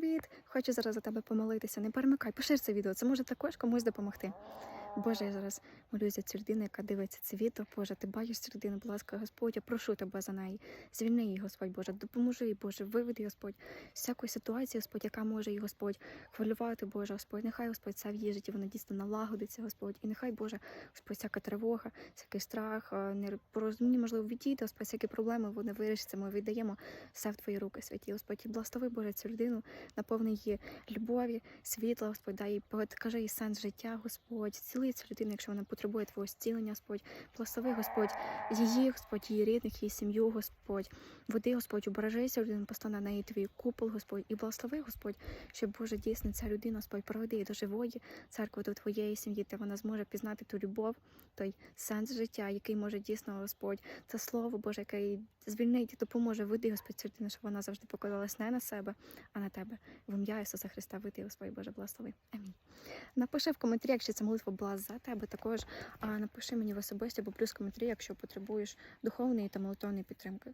привіт! Хочу зараз за тебе помолитися. Не перемикай, пошир це відео. Це може також комусь допомогти. Боже, я зараз молюсь за цю людину, яка дивиться це відео. Боже, ти бачиш цю людину, будь ласка, Господь, я прошу тебе за неї. Звільни її, Господь Боже, допоможи їй, Боже, виведи, Господь, з всякої ситуації, Господь, яка може її, Господь, хвилювати, Боже, Господь. Нехай, Господь, це в її житті, вона дійсно налагодиться, Господь. І нехай, Боже, Господь, всяка тривога, всякий страх, е, непорозуміння, можливо, відійде, Господь, всякі проблеми вони вирішаться. Ми віддаємо все в Твої руки, святі, Господь. І благослови, Боже, цю людину, наповни її любові, світла, Господь, дай їй, покажи їй сенс життя, Господь. Цілий цю людину, якщо вона потребує Твого зцілення, Господь. Благослови, Господь, її, Господь, її рідних, її сім'ю, Господь. Води, Господь, убережи цю людину, постав на неї твій купол, Господь, і благослови, Господь, щоб Боже дійсно ця людина, Господь, проведи її до живої церкви, до твоєї сім'ї, де вона зможе пізнати ту любов, той сенс життя, який може дійсно, Господь, це слово Боже, яке їй звільнить і допоможе. Веди, Господь, цю людину, щоб вона завжди покладалась не на себе, а на тебе. В ім'я Ісуса Христа, веди, Господь Боже, благослови. Амінь. Напиши в коментарі, якщо ця молитва була за тебе, також напиши мені в особисті або плюс коментарі, якщо потребуєш духовної та молитовної підтримки.